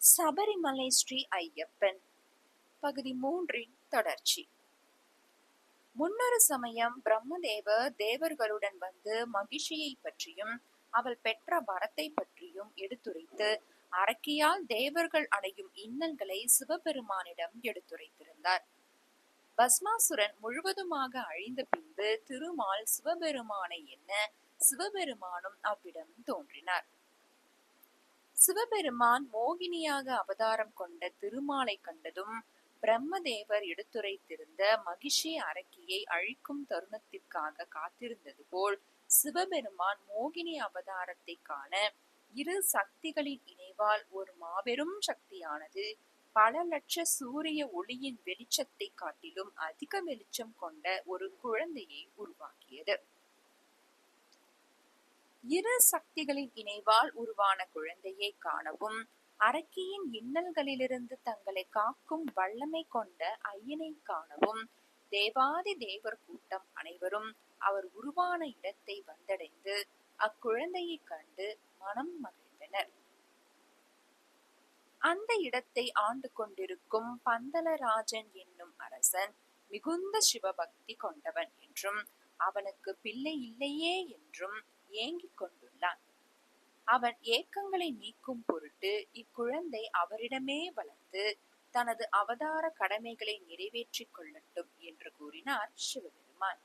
சபரிமலை ஸ்ரீ ஐயப்பன் பகுதி மூன்றின் தொடர்ச்சி. முன்னொரு சமயம் பிரம்மதேவர் தேவர்களுடன் வந்து மகிழ்ச்சியை பற்றியும் அவள் பெற்ற வரத்தை பற்றியும் எடுத்துரைத்து அரக்கியால் தேவர்கள் அடையும் இன்னல்களை சிவபெருமானிடம் எடுத்துரைத்திருந்தார். பஸ்மாசுரன் முழுவதுமாக அழிந்த பின்பு திருமால் சிவபெருமானை என்ன சிவபெருமானும் அவ்விடம் தோன்றினார். சிவபெருமான் மோகினியாக அவதாரம் கொண்ட திருமாலை கண்டதும் பிரம்மதேவர் எடுத்துரைத்திருந்த மகிஷி அரக்கியை அழிக்கும் தருணத்திற்காக காத்திருந்தது போல் சிவபெருமான் மோகினி அவதாரத்தை காண இரு சக்திகளின் இணைவால் ஒரு மாபெரும் சக்தியானது பல லட்ச சூரிய ஒளியின் வெளிச்சத்தை காட்டிலும் அதிக வெளிச்சம் கொண்ட ஒரு குழந்தையை உருவாக்கியது. இரு சக்திகளின் இணைவால் உருவான குழந்தையை காணவும். அரக்கியின் இன்னல்களிலிருந்து தங்களை காக்கும் வல்லமை கொண்ட ஐயனை காணவும். தேவாதி தேவர் கூட்டம் அனைவரும் அவர் உருவான இடத்தை வந்தடைந்து அக்குழந்தையை கண்டு மனம் மகிழ்ந்தனர். அந்த இடத்தை ஆண்டு கொண்டிருக்கும் பந்தலராஜன் என்னும் அரசன் மிகுந்த சிவபக்தி கொண்டவன் என்றும் அவனுக்கு பிள்ளை இல்லையே என்றும் ஏங்கிக் கொண்டுள்ளான். அவன் ஏக்கங்களை நீக்கும் பொருட்டு இக்குழந்தை அவரிடமே வளர்த்து தனது அவதார கடமைகளை நிறைவேற்றிக் கொள்ளட்டும் என்று கூறினார் சிவபெருமான்.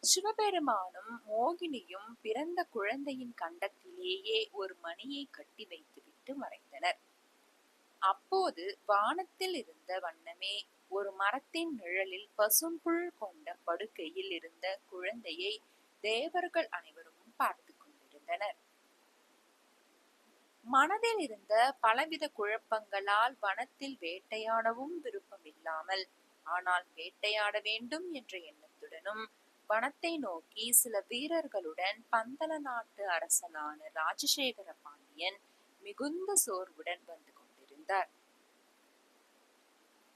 சிவபெருமானும் மோகினியும் பிறந்த குழந்தையின் கண்டத்திலேயே ஒரு மணியை கட்டி வைத்துவிட்டு மறைந்தனர். அப்போது வானத்தில் இருந்த வண்ணமே ஒரு மரத்தின் நிழலில் பசும்புல் கொண்ட படுக்கையில் இருந்த குழந்தையை தேவர்கள் அனைவரும் பார்த்து கொண்டிருந்தனர். மனதில் இருந்த பலவித குழப்பங்களால் வனத்தில் வேட்டையாடவும் விருப்பமில்லாமல் ஆனால் வேட்டையாட வேண்டும் என்ற எண்ணத்துடனும் வனத்தை நோக்கி சில வீரர்களுடன் பந்தல நாட்டு அரசனான ராஜசேகர பாண்டியன் மிகுந்த சோர்வுடன் வந்து கொண்டிருந்தார்.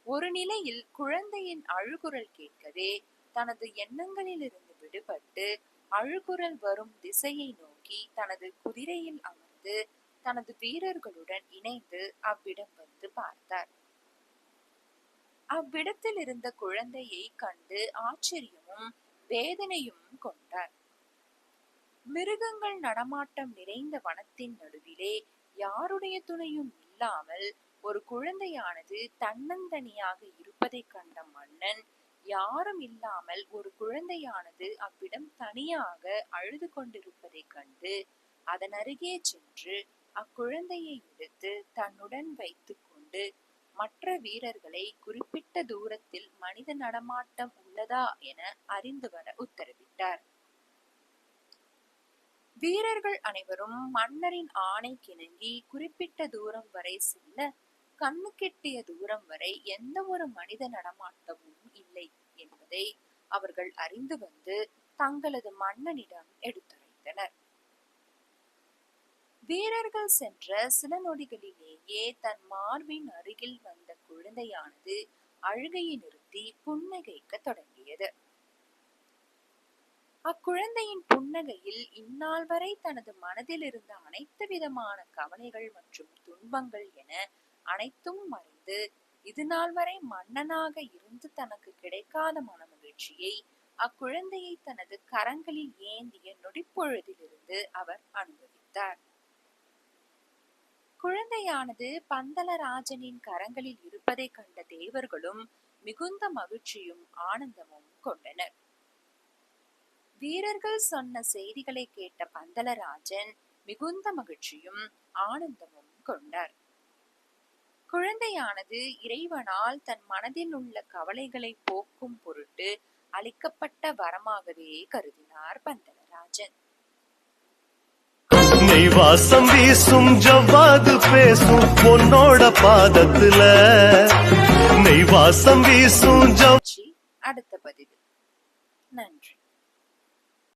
ஒரு நிலையில் குழந்தையின் அழுகுரல் கேட்கவே தனது எண்ணங்களிலிருந்து விடுபட்டு அழுகுரல் வரும் திசையை நோக்கி தனது குதிரையில் அமர்ந்து தனது வீரர்களுடன் இணைந்து அவ்விடம் வந்து பார்த்தார். அவ்விடத்தில் இருந்த குழந்தையை கண்டு ஆச்சரியமும் வேதனையும் கொண்டார். மிருகங்கள் நடமாட்டம் நிறைந்த வனத்தின் நடுவிலே யாருடைய துணையும் இல்லாமல் ஒரு குழந்தையானது தன்னந்தனியாக இருப்பதைக் கண்ட மன்னன் யாரும் இல்லாமல் ஒரு குழந்தையானது அவ்விடம் தனியாக அழுது கொண்டிருப்பதை கண்டு அதன் அருகே சென்று அக்குழந்தையை எடுத்து தன்னுடன் வைத்து கொண்டு மற்ற வீரர்களை குறிப்பிட்ட தூரத்தில் மனித நடமாட்டம் உள்ளதா என அறிந்து வர உத்தரவிட்டார். வீரர்கள் அனைவரும் மன்னரின் ஆணை கிணங்கி குறிப்பிட்ட தூரம் வரை செல்ல கண்ணு கெட்டிய தூரம் வரை எந்த ஒரு மனித நடமாட்டமும் இல்லை என்பதை அவர்கள் அறிந்து வந்து தங்களது மன்னனிடம் எடுத்துரைத்தனர். வீரர்கள் சென்ற சில நொடிகளிலேயே தன் மார்பின் அருகில் வந்த குழந்தையானது அழுகையை நிறுத்தி புன்னகைக்க தொடங்கியது. அக்குழந்தையின் புன்னகையில் இந்நாள் வரை தனது மனதில் இருந்த அனைத்து விதமான கவலைகள் மற்றும் துன்பங்கள் என அனைத்தும் மறைந்து இது நாள் வரை மன்னனாக இருந்து தனக்கு கிடைக்காத மனமகிழ்ச்சியை அக்குழந்தையை தனது கரங்களில் ஏந்திய நொடிப்பொழுதிலிருந்து அவர் அனுபவித்தார். குழந்தையானது பந்தலராஜனின் கரங்களில் இருப்பதை கண்ட தேவர்களும் மிகுந்த மகிழ்ச்சியும் ஆனந்தமும் கொண்டனர். வீரர்கள் சொன்ன செய்திகளை கேட்ட பந்தலராஜன் மிகுந்த மகிழ்ச்சியும் ஆனந்தமும் கொண்டார். குழந்தையானது இறைவனால் தன் மனதில் உள்ள கவலைகளை போக்கும் பொருட்டு அளிக்கப்பட்ட வரமாகவே கருதினார் பந்தலராஜன் நெய் வாசம் வீசும் ஜவ்வாது பேசும் பொன்னோட பாதத்துல. நெய் வாசம் வீசும் ஜவ் அடுத்த பதிவில்.